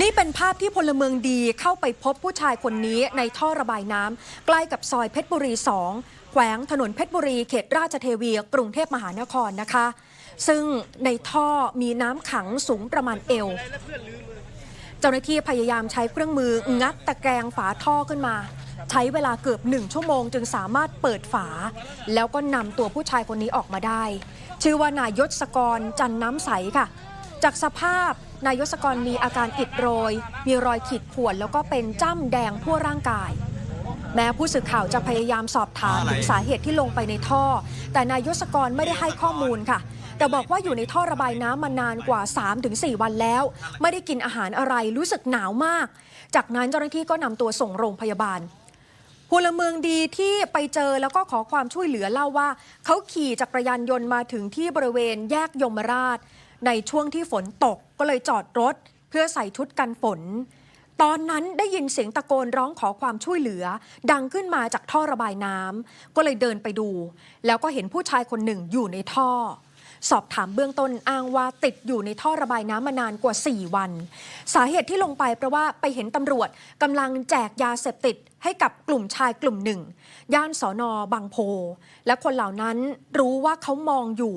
นี่เป็นภาพที่พลเมืองดีเข้าไปพบผู้ชายคนนี้ในท่อระบายน้ำใกล้กับซอยเพชรบุรี 2 แขวงถนนเพชรบุรีเขตราชเทวี กรุงเทพมหานครนะคะ ซึ่งในท่อมีน้ำขังสูงประมาณเอว เจ้าหน้าที่พยายามใช้เครื่องมืองัดตะแกรงฝาท่อขึ้นมา ใช้เวลาเกือบหนึ่งชั่วโมงจึงสามารถเปิดฝา แล้วก็นำตัวผู้ชายคนนี้ออกมาได้ ชื่อว่านายยศกรจันน้ำใสค่ะ จากสภาพ นายยศกรมีอาการอิดโรย มีรอยขีดข่วนแล้วก็เป็นจ้ำแดงทั่วร่างกาย แม้ผู้สื่อข่าวจะพยายามสอบถามถึงสาเหตุที่ลงไปในท่อ แต่นายยศกรไม่ได้ให้ข้อมูลค่ะ แต่บอกว่าอยู่ในท่อระบายน้ำมานานกว่า 3-4 วันแล้ว ไม่ได้กินอาหารอะไรรู้สึกหนาวมาก จากนั้นเจ้าหน้าที่ก็นำตัวส่งโรงพยาบาล พลเมืองดีที่ไปเจอแล้วก็ขอความช่วยเหลือเล่าว่า เขาขี่จักรยานยนต์มาถึงที่บริเวณแยกยมราช ในช่วงที่ฝนตกก็เลยจอดรถ เพื่อใส่ชุดกันฝน ตอนนั้นได้ยินเสียงตะโกนร้องขอความช่วยเหลือ ดังขึ้นมาจากท่อระบายน้ำก็เลยเดินไปดู แล้วก็เห็นผู้ชายคนหนึ่งอยู่ในท่อ สอบถามเบื้องต้นอ้างว่าติดอยู่ในท่อระบายน้ำมานานกว่า 4 วัน สาเหตุที่ลงไปเพราะว่าไปเห็นตำรวจกำลังแจกยาเสพติดให้กับกลุ่มชายกลุ่มหนึ่ง ย่านสอนอบางโพ และคนเหล่านั้นรู้ว่าเขามองอยู่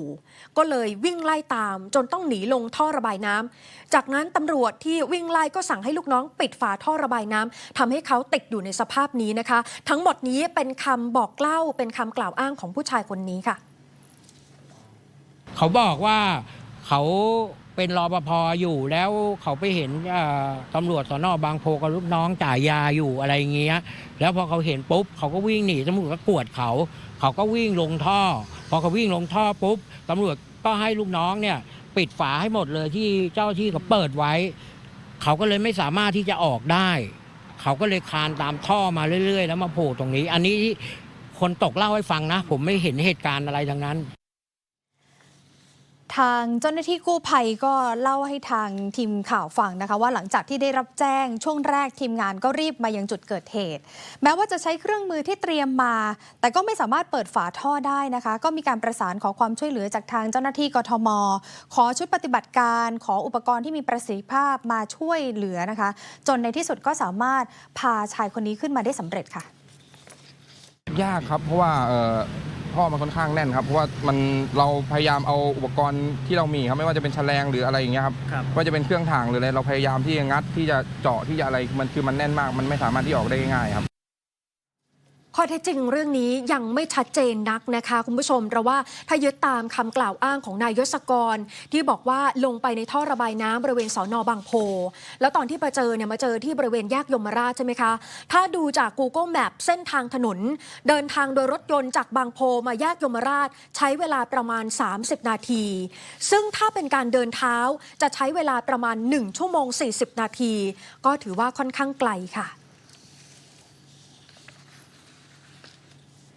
ก็เลยวิ่งไล่ตามจนต้องหนีลงท่อระบายน้ำจากนั้นตำรวจที่วิ่งไล่ก็สั่งให้ลูกน้องปิดฝาท่อระบายน้ำทำให้เขาติดอยู่ในสภาพนี้นะคะ ทั้งหมดนี้เป็นคำบอกเล่าเป็นคำกล่าวอ้างของผู้ชายคนนี้ค่ะ เขาบอกว่าเขาเป็นรอปภอยู่แล้วเขาไปเห็นตำรวจสอนอบางโพกับลูกน้องจ่ายยาอยู่อะไรเงี้ย แล้วพอเขาเห็นปุ๊บเขาก็วิ่งหนีตำรวจก็กวดเขา เขาก็วิ่งลงท่อ พอเขาวิ่งลงท่อปุ๊บตำรวจก็ให้ลูกน้องเนี่ย ปิดฝาให้หมดเลยที่เจ้าที่เขาเปิดไว้ เขาก็เลยไม่สามารถที่จะออกได้ เขาก็เลยคานตามท่อมาเรื่อย ๆ แล้วมาโผล่ตรงนี้ อันนี้คนตกเล่าให้ฟังนะ ผมไม่เห็นเหตุการณ์อะไรทั้งนั้น ทางเจ้าหน้าที่กู้ภัยก็เล่าให้ทางทีมข่าวฟังนะคะ ว่าหลังจากที่ได้รับแจ้งช่วงแรกทีมงานก็รีบมายังจุดเกิดเหตุ แม้ว่าจะใช้เครื่องมือที่เตรียมมา แต่ก็ไม่สามารถเปิดฝาท่อได้นะคะ ก็มีการประสานขอความช่วยเหลือจากทางเจ้าหน้าที่กทม ขอชุดปฏิบัติการ ขออุปกรณ์ที่มีประสิทธิภาพมาช่วยเหลือนะคะ จนในที่สุดก็สามารถพาชายคนนี้ขึ้นมาได้สำเร็จค่ะ ยากครับเพราะว่า ท่อมันค่อนข้างแน่นครับเพราะว่ามันเราพยายามเอาอุปกรณ์ที่เรามีครับไม่ว่าจะเป็นแฉลงหรืออะไรอย่างเงี้ยครับครับว่าจะเป็นเครื่องถ่างหรืออะไรเราพยายามที่จะงัดที่จะเจาะที่จะอะไรมันคือมันแน่นมาก มันไม่สามารถที่ออกได้ง่ายๆครับ ข้อเท็จจริงเรื่องนี้ยังไม่ชัดเจนนักนะคะ คุณผู้ชมเพราะว่าถ้ายึดตามคำกล่าวอ้างของนายยศกร ที่บอกว่าลงไปในท่อระบายน้ำบริเวณสอนอบางโพ แล้วตอนที่มาเจอเนี่ยมาเจอที่บริเวณแยกยมราชใช่ไหมคะ ถ้าดูจาก Google Map เส้นทางถนน เดินทางโดยรถยนต์จากบางโพมาแยกยมราช ใช้เวลาประมาณ 30 นาที ซึ่งถ้าเป็นการเดินเท้าจะใช้เวลาประมาณ 1 ชั่วโมง 40 นาที ก็ถือว่าค่อนข้างไกลค่ะ